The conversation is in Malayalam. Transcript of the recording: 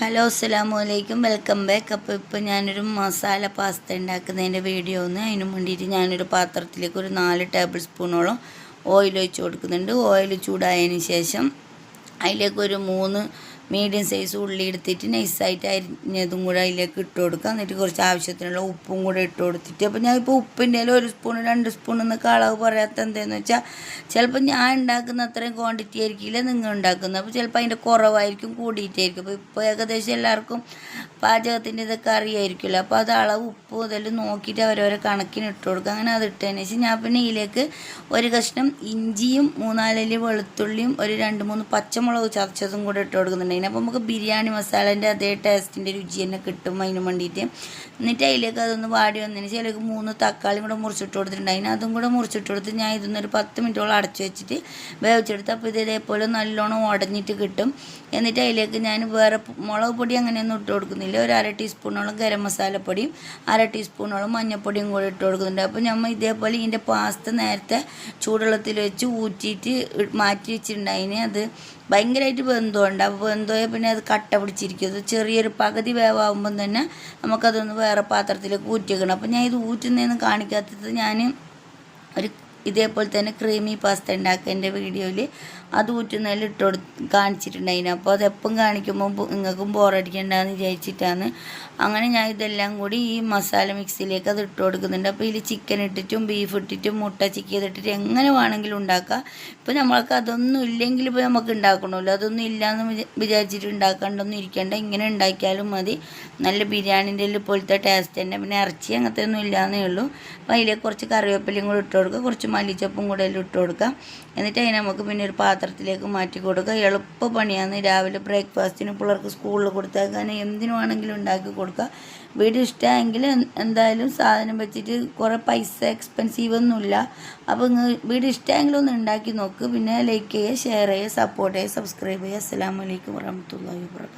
ഹലോ അസ്സാം വലൈക്കും വെൽക്കം ബാക്ക്. അപ്പോൾ ഇപ്പോൾ ഞാനൊരു മസാല പാസ്ത ഉണ്ടാക്കുന്നതിന്റെ വീഡിയോ ഒന്ന് അതിന് വേണ്ടിയിട്ട് ഞാനൊരു പാത്രത്തിലേക്ക് ഒരു നാല് ടേബിൾ സ്പൂണോളം ഓയിൽ ഒഴിച്ച് കൊടുക്കുന്നുണ്ട്. ഓയിൽ ചൂടായതിന് ശേഷം അതിലേക്ക് ഒരു മൂന്ന് മീഡിയം സൈസ് ഉള്ളി എടുത്തിട്ട് നൈസായിട്ട് അരിഞ്ഞതും കൂടെ അതിലേക്ക് ഇട്ട് കൊടുക്കുക. എന്നിട്ട് കുറച്ച് ആവശ്യത്തിനുള്ള ഉപ്പും കൂടെ ഇട്ട് കൊടുത്തിട്ട്. അപ്പോൾ ഞാൻ ഇപ്പോൾ ഉപ്പിന്റെ ഒരു സ്പൂൺ രണ്ട് സ്പൂൺ എന്നൊക്കെ അളവ് പറയാത്ത എന്താണെന്ന് വെച്ചാൽ ചിലപ്പോൾ ഞാൻ ഉണ്ടാക്കുന്ന അത്രയും ക്വാണ്ടിറ്റി ആയിരിക്കില്ല നിങ്ങൾ ഉണ്ടാക്കുന്നത് അപ്പോൾ ചിലപ്പോൾ അതിന്റെ കുറവായിരിക്കും കൂടിയിട്ടായിരിക്കും. അപ്പോൾ ഇപ്പോൾ ഏകദേശം എല്ലാവർക്കും പാചകത്തിന്റെ ഇതൊക്കെ അറിയായിരിക്കുമല്ലോ. അപ്പോൾ അത് അളവ് ഉപ്പ് മുതൽ നോക്കിയിട്ട് അവരവരെ കണക്കിന് ഇട്ട് കൊടുക്കുക. അങ്ങനെ അത് ഇട്ടതിന് ശേഷം ഞാൻ പിന്നെ ഇതിലേക്ക് ഒരു കഷ്ണം ഇഞ്ചിയും മൂന്നാലല്ലി വെളുത്തുള്ളിയും ഒരു രണ്ട് മൂന്ന് പച്ചമുളക് ചതച്ചതും കൂടെ ഇട്ട് കൊടുക്കുന്നുണ്ട്. അപ്പോൾ നമുക്ക് ബിരിയാണി മസാലേന്റെ അതേ ടേസ്റ്റിന്റെ രുചി തന്നെ കിട്ടും അതിന് വേണ്ടിയിട്ട്. എന്നിട്ട് അതിലേക്ക് അതൊന്ന് വാടി വന്നതിന് ശേഷം അതിലേക്ക് മൂന്ന് തക്കാളിയും കൂടെ മുറിച്ചിട്ട് കൊടുത്തിട്ടുണ്ടായിരുന്നു അതും കൂടെ മുറിച്ചിട്ട് കൊടുത്ത് ഞാൻ ഇതൊന്നൊരു പത്ത് മിനിറ്റോളം അടച്ചു വെച്ചിട്ട് വേവിച്ചെടുത്ത് അപ്പോൾ ഇത് ഇതേപോലെ നല്ലോണം ഉടഞ്ഞിട്ട് കിട്ടും. എന്നിട്ട് അതിലേക്ക് ഞാൻ വേറെ മുളക് പൊടി അങ്ങനെയൊന്നും ഇട്ട് കൊടുക്കുന്നില്ല. ഒരു അര ടീസ്പൂണോളം ഗരം മസാലപ്പൊടിയും അര ടീസ്പൂണോളം മഞ്ഞൾപ്പൊടിയും കൂടെ ഇട്ട് കൊടുക്കുന്നുണ്ട്. അപ്പോൾ നമ്മൾ ഇതേപോലെ ഇതിന്റെ പാസ്ത നേരത്തെ ചൂടുവെള്ളത്തിൽ വെച്ച് ഊറ്റിയിട്ട് മാറ്റി വെച്ചിട്ടുണ്ടായിന് അത് ഭയങ്കരമായിട്ട് വെന്തോണ്ട് അപ്പോൾ വെന്തോയ പിന്നെ അത് കട്ട പിടിച്ചിരിക്കും. അത് ചെറിയൊരു പകുതി വേവാകുമ്പം തന്നെ നമുക്കതൊന്ന് വേറെ പാത്രത്തിലേക്ക് ഊറ്റിക്കണം അപ്പം അപ്പോൾ ഞാൻ ഇത് ഊറ്റുന്നതെന്ന് കാണിക്കാത്തത് ഞാൻ ഒരു ഇതേപോലെ തന്നെ ക്രീമി പാസ്ത ഉണ്ടാക്കുക എന്റെ വീഡിയോയിൽ. അത് ഊറ്റുന്നതിൽ ഇട്ട് കൊടു കാണിച്ചിട്ടുണ്ടായിരുന്നു അപ്പോൾ അതെപ്പം കാണിക്കുമ്പോൾ നിങ്ങൾക്കും ബോറടിക്കണ്ടെന്ന് വിചാരിച്ചിട്ടാണ്. അങ്ങനെ ഞാൻ ഇതെല്ലാം കൂടി ഈ മസാല മിക്സിയിലേക്ക് അത് ഇട്ട് കൊടുക്കുന്നുണ്ട്. അപ്പോൾ ഇതിൽ ചിക്കൻ ഇട്ടിട്ടും ബീഫ് ഇട്ടിട്ടും മുട്ട ചിക്കൻ ഇട്ടിട്ട് എങ്ങനെ വേണമെങ്കിലും ഉണ്ടാക്കാം. ഇപ്പോൾ നമ്മൾക്ക് അതൊന്നും ഇല്ലെങ്കിൽ ഇപ്പോൾ നമുക്ക് ഉണ്ടാക്കണമല്ലോ. അതൊന്നും ഇല്ലയെന്ന് വിചാരിച്ചിട്ട് ഉണ്ടാക്കാണ്ടൊന്നും ഇരിക്കേണ്ട. ഇങ്ങനെ ഉണ്ടാക്കിയാലും മതി. നല്ല ബിരിയാണിന്റെ പോലത്തെ ടേസ്റ്റ് തന്നെ. പിന്നെ ഇറച്ചി അങ്ങനത്തെ ഒന്നും ഇല്ലയെന്നേ ഉള്ളൂ. അപ്പോൾ അതിലേക്ക് കുറച്ച് കറിവേപ്പിലയും കൂടി ഇട്ട് കൊടുക്കുക. കുറച്ച് മല്ലിച്ചപ്പും കൂടെ ഇട്ട് കൊടുക്കുക. എന്നിട്ട് അതിനെ നമുക്ക് പിന്നെ ഒരു പാത്രത്തിലേക്ക് മാറ്റി കൊടുക്കുക. എളുപ്പ പണിയാണ്. രാവിലെ ബ്രേക്ക്ഫാസ്റ്റിന് പിള്ളേർക്ക് സ്കൂളിൽ കൊടുത്തേക്കാൻ എന്തിനു വേണമെങ്കിലും ഉണ്ടാക്കി കൊടുക്കുക. വീഡിയോ ഇഷ്ടമായെങ്കിൽ എന്തായാലും സാധനം വെച്ചിട്ട് കുറേ പൈസ എക്സ്പെൻസീവ് ഒന്നുമില്ല. അപ്പോൾ വീഡിയോ ഇഷ്ടമായെങ്കിൽ ഒന്ന് ഉണ്ടാക്കി നോക്ക്. പിന്നെ ലൈക്ക് ചെയ്യുക ഷെയർ ചെയ്യുക സപ്പോർട്ട് ചെയ്യുക സബ്സ്ക്രൈബ് ചെയ്യുക. അസ്സാം വലൈക്കും വരഹമുല്ലാ വാബർക്കാത്തു